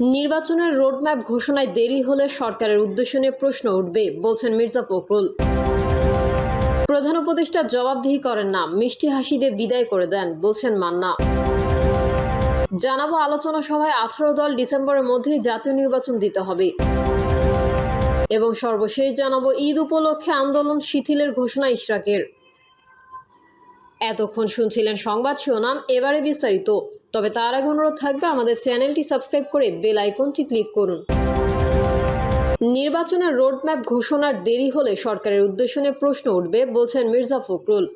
নির্বাচনের রোডম্যাপ ঘোষণায় দেরি হলে সরকারের উদ্দেশ্য নিয়ে প্রশ্ন উঠবে, বলছেন মির্জা ফখরুল। প্রধান উপদেষ্টা জবাবদিহি করেন না, মিষ্টি হাসি দিয়ে বিদায় করে দেন, বলছেন মান্না। জানাব আলোচনা সভায় আঠারো দল ডিসেম্বরের মধ্যেই জাতীয় নির্বাচন দিতে হবে। এবং সর্বশেষ জানাব ঈদ উপলক্ষে আন্দোলন শিথিলের ঘোষণা ইশরাকের। এতক্ষণ শুনছিলেন সংবাদ শিরোনাম, এবারে বিস্তারিত। তবে তার আগে অনুরোধ থাকবে আমাদের চ্যানেলটি সাবস্ক্রাইব করে বেল আইকনটি ক্লিক করুন। নির্বাচনের রোডম্যাপ ঘোষণার দেরি হলে সরকারের উদ্দেশ্য নিয়ে প্রশ্ন উঠবে, বলছেন মির্জা ফখরুল।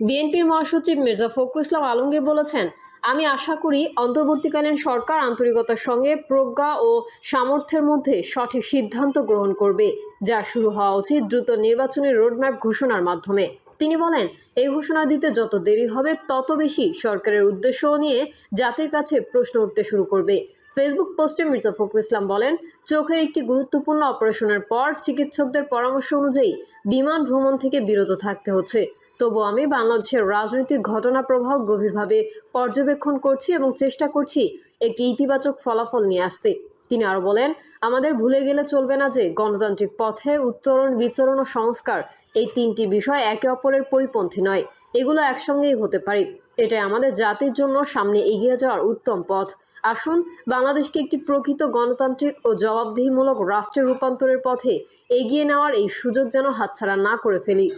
বিএনপির মহাসচিব মির্জা ফখরুল ইসলাম আলমগীর বলেছেন, আমি আশা করি অন্তর্বর্তীকালীন সরকার আন্তরিকতার সঙ্গে প্রজ্ঞা ও সামর্থ্যের মধ্যে সঠিক সিদ্ধান্ত গ্রহণ করবে। যা শুরু হওয়া উচিত দ্রুত নির্বাচনের রোডম্যাপ ঘোষণার মাধ্যমে। তিনি বলেন, এই ঘোষণা দিতে যত দেরি হবে, তত বেশি সরকারের উদ্দেশ্য নিয়ে জাতির কাছে প্রশ্ন উঠতে শুরু করবে। ফেসবুক পোস্টে মির্জা ফখরুল ইসলাম বলেন, চোখের একটি গুরুত্বপূর্ণ অপারেশনের পর চিকিৎসকদের পরামর্শ অনুযায়ী বিমান ভ্রমণ থেকে বিরত থাকতে হচ্ছে। তবু আমি বাংলাদেশের রাজনৈতিক ঘটনা প্রবাহ গভীরভাবে পর্যবেক্ষণ করছি এবং চেষ্টা করছি একটি ইতিবাচক ফলাফল নিয়ে আসতে। তিনি আরও বলেন, আমাদের ভুলে গেলে চলবে না যে গণতান্ত্রিক পথে উত্তরণ, বিচরণ ও সংস্কার এই তিনটি বিষয় একে অপরের পরিপন্থী নয়। এগুলো একসঙ্গেই হতে পারে। এটাই আমাদের জাতির জন্য সামনে এগিয়ে যাওয়ার উত্তম পথ। আসুন, বাংলাদেশকে একটি প্রকৃত গণতান্ত্রিক ও জবাবদিহিমূলক রাষ্ট্রে রূপান্তরের পথে এগিয়ে নেওয়ার এই সুযোগ যেন হাতছাড়া না করে ফেলি।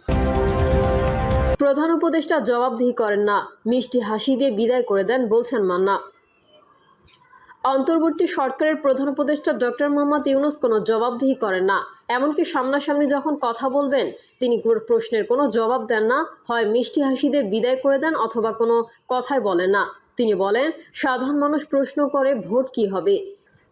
প্রধান উপদেষ্টা জবাবদিহি করেন না, মিষ্টি হাসি দিয়ে বিদায় করে দেন বলছেন মান্না। অন্তর্বর্তী সরকারের প্রধান উপদেষ্টা ডক্টর মোহাম্মদ ইউনুস কোনো জবাবদিহি করেন না। এমনকি সামনাসামনি যখন কথা বলবেন, তিনি প্রশ্নের কোনো জবাব দেন না, হয় মিষ্টি হাসিদের বিদায় করে দেন অথবা কোনো কথাই বলেন না। তিনি বলেন, সাধারণ মানুষ প্রশ্ন করে ভোট কি হবে?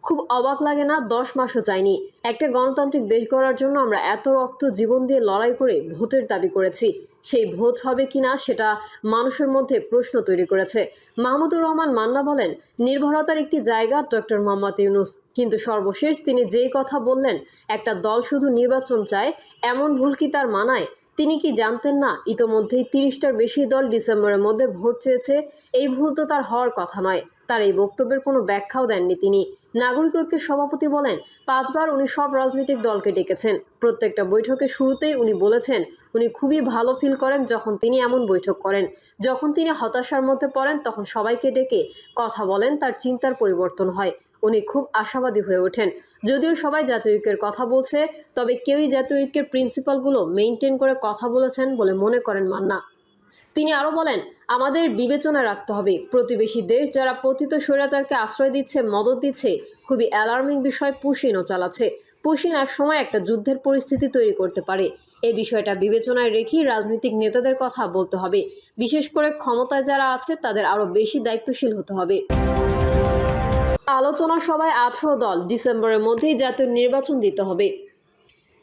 খুব অবাক লাগে না, দশ মাসও চাইনি একটা গণতান্ত্রিক দেশ গড়ার জন্য আমরা এত রক্ত জীবন দিয়ে লড়াই করে ভোটের দাবি করেছি। সেই ভোট হবে কিনা সেটা মানুষের মধ্যে প্রশ্ন তৈরি করেছে। মাহমুদুর রহমান মান্না বলেন, নির্ভরতার একটি জায়গা ডক্টর মোহাম্মদ ইউনুস। কিন্তু সর্বশেষ তিনি যেই কথা বললেন, একটা দল শুধু নির্বাচন চায়, এমন ভুল কি তার মানায়? তিনি কি জানতেন না ইতোমধ্যেই তিরিশটার বেশি দল ডিসেম্বরের মধ্যে ভোট চেয়েছে? এই ভুল তো তার হওয়ার কথা নয়। তার এই বক্তব্যের কোনো ব্যাখ্যাও দেননি তিনি। নাগরিক ঐক্যের সভাপতি বলেন, পাঁচবার উনি সব রাজনৈতিক দলকে ডেকেছেন। প্রত্যেকটা বৈঠকের শুরুতেই উনি বলেছেন, উনি খুবই ভালো ফিল করেন যখন তিনি এমন বৈঠক করেন। যখন তিনি হতাশার মধ্যে পড়েন, তখন সবাইকে ডেকে কথা বলেন, তার চিন্তার পরিবর্তন হয়। উনি খুব আশাবাদী হয়ে ওঠেন। যদিও সবাই জাতীয় ঐক্যের কথা বলছে, তবে কেউই জাতীয় ঐক্যের প্রিন্সিপালগুলো মেনটেন করে কথা বলেছেন বলে মনে করেন মান্না। তিনি আরও বলেন, আমাদের বিবেচনা রাখতে হবে। প্রতিবেশী দেশ যারা পতিত স্বৈরাচারকে আশ্রয় দিচ্ছে, মদত দিচ্ছে, খুবই অ্যালার্মিং বিষয় পুশিনও চালাচ্ছে। পুশিন এক সময় একটা যুদ্ধের পরিস্থিতি তৈরি করতে পারে। এই বিষয়টা বিবেচনায় রেখেই রাজনৈতিক নেতাদের কথা বলতে হবে। বিশেষ করে ক্ষমতায় যারা আছে, তাদের আরও বেশি দায়িত্বশীল হতে হবে। আলোচনা সভায় আঠারো দল ডিসেম্বরের মধ্যেই জাতীয় নির্বাচন দিতে হবে।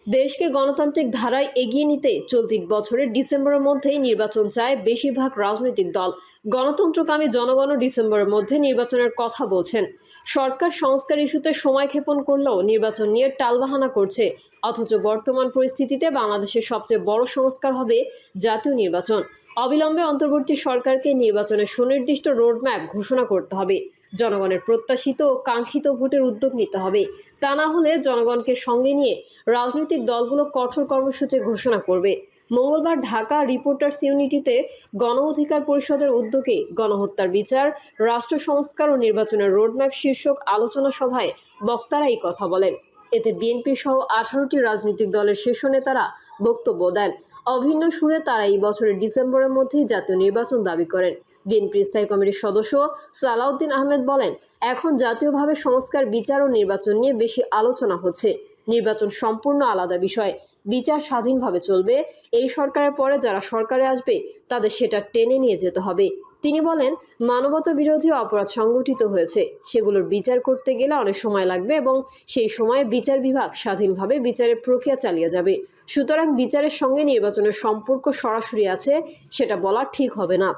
দেশকে গণতান্ত্রিক ধারায় এগিয়ে নিতে চলতি বছরের ডিসেম্বরের মধ্যেই নির্বাচন চায় বেশিরভাগ রাজনৈতিক দল। গণতন্ত্রকামী জনগণও ডিসেম্বরের মধ্যে নির্বাচনের কথা বলছেন। সরকার সংস্কার ইস্যুতে সময় ক্ষেপণ করলেও নির্বাচন নিয়ে টালবাহানা করছে। অথচ বর্তমান পরিস্থিতিতে বাংলাদেশের সবচেয়ে বড় সংস্কার হবে জাতীয় নির্বাচন। অবিলম্বে অন্তর্বর্তী সরকারকে নির্বাচনের সুনির্দিষ্ট রোডম্যাপ ঘোষণা করতে হবে। জনগণের প্রত্যাশিত ও কাঙ্ক্ষিত ভোটের উদ্যোগ নিতে হবে। তা না হলে জনগণকে সঙ্গে নিয়ে রাজনৈতিক দলগুলো কঠোর কর্মসূচি ঘোষণা করবে। মঙ্গলবার ঢাকা রিপোর্টার্স ইউনিটিতে গণ অধিকার পরিষদের উদ্যোগে গণহত্যার বিচার, রাষ্ট্র সংস্কার ও নির্বাচনের রোডম্যাপ শীর্ষক আলোচনা সভায় বক্তারা এই কথা বলেন। এতে বিএনপি সহ আঠারোটি রাজনৈতিক দলের শীর্ষ নেতারা বক্তব্য দেন। অভিন্ন সুরে তারা এই বছরের ডিসেম্বরের মধ্যেই জাতীয় নির্বাচন দাবি করেন। বিএনপি স্থায়ী কমিটির সদস্য সালাউদ্দিন আহমেদ বলেন, এখন জাতীয়ভাবে সংস্কার, বিচার ও নির্বাচন নিয়ে বেশি আলোচনা হচ্ছে। নির্বাচন সম্পূর্ণ আলাদা বিষয়। বিচার স্বাধীনভাবে চলবে। এই সরকারের পরে যারা সরকারে আসবে, তাদের সেটা টেনে নিয়ে যেতে হবে। তিনি বলেন মানবতা বিরোধী অপরাধ সংগঠিত হয়েছে। সেগুলোর বিচার করতে গেলে অনেক সময় লাগবে এবং সেই সময়ে বিচার বিভাগ স্বাধীনভাবে বিচারের প্রক্রিয়া চালিয়ে যাবে। সুতরাং বিচারের সঙ্গে নির্বাচনের সম্পর্ক সরাসরি আছে, সেটা বলা ঠিক হবে না।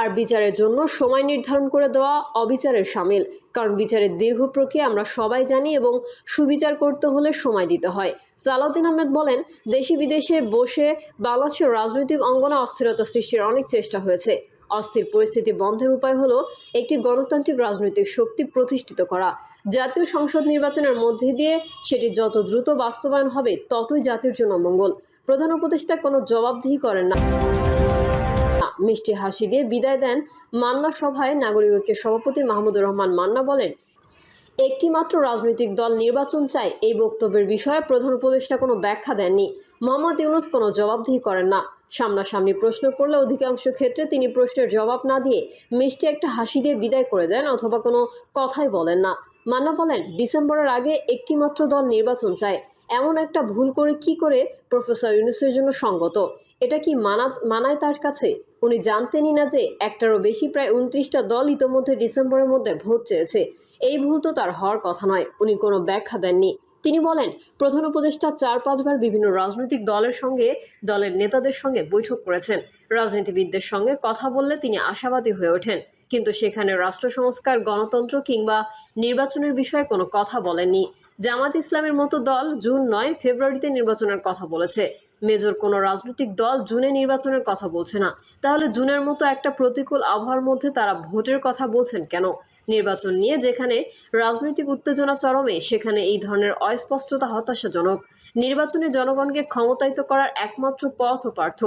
আর বিচারের জন্য সময় নির্ধারণ করে দেওয়া অবিচারের সামিল। কারণ বিচারের দীর্ঘ প্রক্রিয়া আমরা সবাই জানি এবং সুবিচার করতে হলে সময় দিতে হয়। সালাউদ্দিন আহমেদ বলেন দেশি বিদেশে বসে বাংলাদেশের রাজনৈতিক অঙ্গনে অস্থিরতা সৃষ্টির অনেক চেষ্টা হয়েছে। অস্থির পরিস্থিতি বন্ধের উপায় হলো একটি গণতান্ত্রিক রাজনৈতিক শক্তি প্রতিষ্ঠিত করা। জাতীয় সংসদ নির্বাচনের মধ্যে দিয়ে সেটি যত দ্রুত বাস্তবায়ন হবে, ততই জাতির জন্য মঙ্গল। প্রধান উপদেষ্টা কোনো জবাবদিহি করেন না। মিষ্টি হাসি দিয়ে বিদায় দেন মান্না সভায় নাগরিক ঐক্যের সভাপতি মাহমুদুর রহমান মান্না বলেন একটি মাত্র রাজনৈতিক দল নির্বাচন চায় এই বক্তব্যের বিষয়ে প্রধান উপদেষ্টা কোনো ব্যাখ্যা দেননি। মোহাম্মদ ইউনুস কোনো জবাবদিহি করেন না। সামনাসামনি প্রশ্ন করলে অধিকাংশ ক্ষেত্রে তিনি প্রশ্নের জবাব না দিয়ে মিষ্টি একটা হাসি দিয়ে বিদায় করে দেন অথবা কোনো কথাই বলেন না। মান্না বলেন, ডিসেম্বরের আগে একটি মাত্র দল নির্বাচন চায়। এমন একটা ভুল করে কি করে প্রফেসর ইউনুসের জন্য সঙ্গত? এটা কি মানা মানায় তার কাছে? উনি জানতেনই না যে একটারও বেশি প্রায় উনত্রিশটা দল ইতোমধ্যে ডিসেম্বরের মধ্যে ভোট চেয়েছে। এই ভুল তো তার হওয়ার কথা নয়, উনি কোনো ব্যাখ্যা দেননি। তিনি বলেন, প্রধান উপদেষ্টা চার পাঁচবার বিভিন্ন রাজনৈতিক দলের সঙ্গে, দলের নেতাদের সঙ্গে বৈঠক করেছেন। রাজনীতিবিদদের সঙ্গে কথা বললে তিনি আশাবাদী হয়ে ওঠেন। কিন্তু সেখানে রাষ্ট্র সংস্কার, গণতন্ত্র কিংবা নির্বাচনের বিষয়ে কোনো কথা বলেননি। জামাত ইসলামের মতো দল জুন নয় ফেব্রুয়ারিতে নির্বাচনের কথা বলেছে। মেজর কোনো রাজনৈতিক দল জুনে নির্বাচনের কথা বলছে না। তাহলে জুনের মতো একটা প্রতিকূল আবহাওয়ার মধ্যে তারা ভোটের কথা বলছেন কেন? নির্বাচন নিয়ে যেখানে রাজনৈতিক উত্তেজনা চরমে, সেখানে এই ধরনের অস্পষ্টতা হতাশাজনক। নির্বাচনে জনগণকে ক্ষমতায়িত করার একমাত্র পথ পার্থ।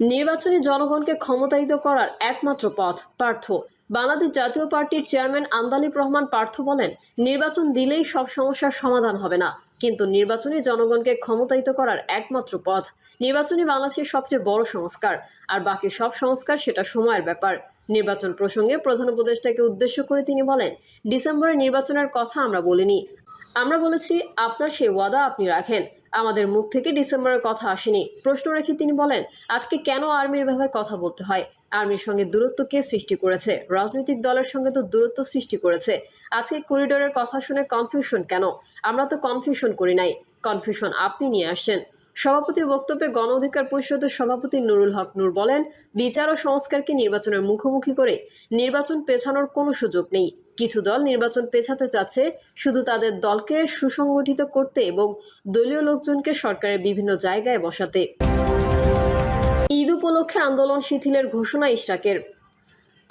নির্বাচনে জনগণকে ক্ষমতায়িত করার একমাত্র পথ পার্থ। বাংলাদেশ জাতীয় পার্টির চেয়ারম্যান আন্দালিব রহমান পার্থ বলেন, নির্বাচন দিলেই সব সমস্যার সমাধান হবে না। কিন্তু নির্বাচনে জনগণকে ক্ষমতায়িত করার একমাত্র পথ নির্বাচনই বাংলাদেশের সবচেয়ে বড় সংস্কার। আর বাকি সব সংস্কার সেটা সময়ের ব্যাপার। নির্বাচন প্রসঙ্গে প্রধান উপদেষ্টাকে উদ্দেশ্য করে তিনি বলেন, ডিসেম্বরে নির্বাচনের কথা আমরা বলিনি। আমরা বলেছি, আপনার সেই ওয়াদা আপনি রাখেন। আমাদের মুখ থেকে ডিসেম্বরের কথা আসেনি। প্রশ্ন রেখে তিনি বলেন, আজকে কেন আর্মির ভাবে কথা বলতে হয়? আর্মির সঙ্গে দূরত্ব কে সৃষ্টি করেছে? রাজনৈতিক দলের সঙ্গে তো দূরত্ব সৃষ্টি করেছে। আজকে করিডোরের কথা শুনে কনফিউশন কেন? আমরা তো কনফিউশন করি নাই। কনফিউশন আপনি নিয়ে আসেন সভাপতির বক্তব্যে গণ অধিকার পরিষদের সভাপতি নুরুল হক নূর বলেন, বিচার ও সংস্কারকে নির্বাচনের মুখোমুখি করে নির্বাচন পেছানোর কোনো সুযোগ নেই। কিছু দল নির্বাচন পেছাতে চাচ্ছে শুধু তাদের দলকে সুসংগঠিত করতে এবং দলীয় লোকজনকে সরকারের বিভিন্ন জায়গায় বসাতে। ঈদ উপলক্ষে আন্দোলন শিথিলের ঘোষণা ইশরাকের।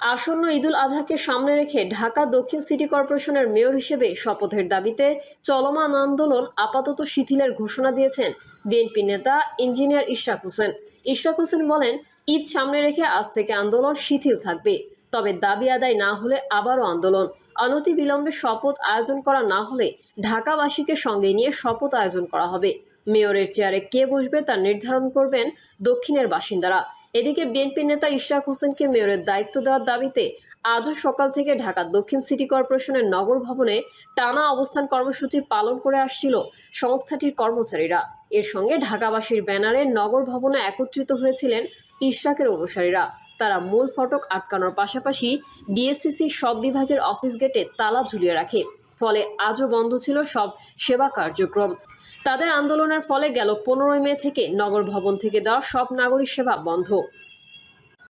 আসন্ন ঈদুল আজহাকে সামনে রেখে ঢাকা দক্ষিণ সিটি কর্পোরেশনের মেয়র হিসেবে শপথের দাবিতে চলমান আন্দোলন আপাতত শিথিলের ঘোষণা দিয়েছেন বিএনপি নেতা ইঞ্জিনিয়ার ইশরাক হোসেন। ইশরাক হোসেন বলেন, ঈদ সামনে রেখে আজ থেকে আন্দোলন শিথিল থাকবে, তবে দাবি আদায় না হলে আবারও আন্দোলন। অনতি বিলম্বে শপথ আয়োজন করা না হলে ঢাকাবাসীকে সঙ্গে নিয়ে শপথ আয়োজন করা হবে। মেয়রের চেয়ারে কে বসবে তা নির্ধারণ করবেন দক্ষিণের বাসিন্দারা। এদিকে বিএনপি নেতা ইশরাক হোসেনকে মেয়রের দায়িত্ব দেওয়ার দাবিতে আজও সকাল থেকে ঢাকা দক্ষিণ সিটি কর্পোরেশনের নগর ভবনে টানা অবস্থান কর্মসূচি পালন করে আসছিল সংস্থাটির কর্মচারীরা। এর সঙ্গে ঢাকাবাসীর ব্যানারে নগর ভবনে একত্রিত হয়েছিলেন ইশরাকের অনুসারীরা। তারা মূল ফটক আটকানোর পাশাপাশি ডিএসসিসি সব বিভাগের অফিস গেটে তালা ঝুলিয়ে রাখে। ফলে আজও বন্ধ ছিল সব সেবা কার্যক্রম। তাদের আন্দোলনের ফলে গেল পনেরোই মে থেকে নগর ভবন থেকে দেওয়া সব নাগরিক সেবা বন্ধ।